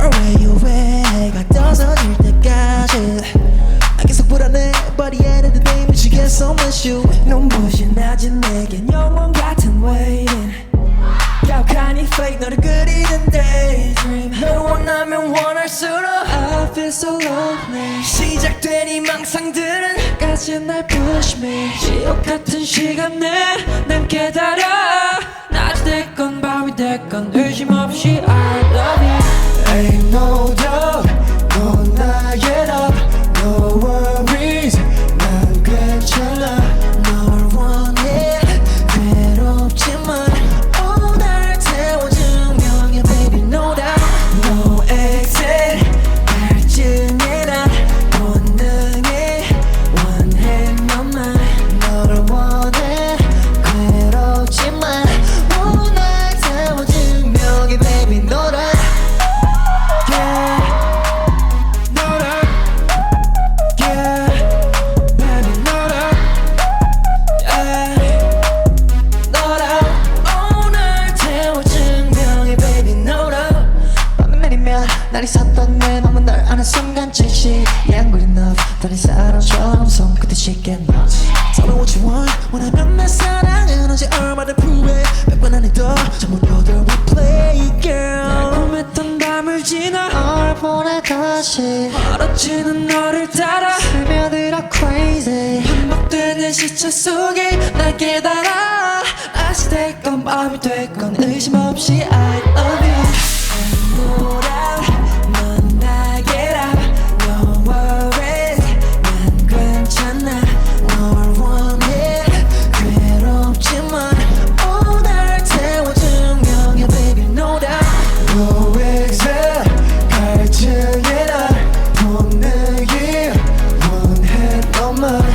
You're way away 해가 떠서 질 때까지. I 계속 불안해. But the end of the day 미치겠어 miss you. 눈부신 낮은 내겐 영원 같은 waiting 가혹한 이 fake 너를 그리는 daydream. 너를 원하면 원할수록 I feel so lonely. 시작된 이 망상들은 까지 날 push me. 지옥 같은 시간에 난 깨달아. 낮이 됐건 밤이 됐건 의심 없이 love 내 맘은 널 아는 순간 즉시 Yeah good enough 다른 사람처럼 손끝에 쉽게 너. Tell me what you want 원하면 내 사랑은 언제 얼마나 it 백번 안에 더 전부 너들 replay girl. 날 꿈했던 밤을 지나 널 보내 다시 멀어지는 너를 따라 스며들어 crazy. 반복되는 시차 속에 날 깨달아. 다시 될건 밤이 될건 의심 없이 I love you summer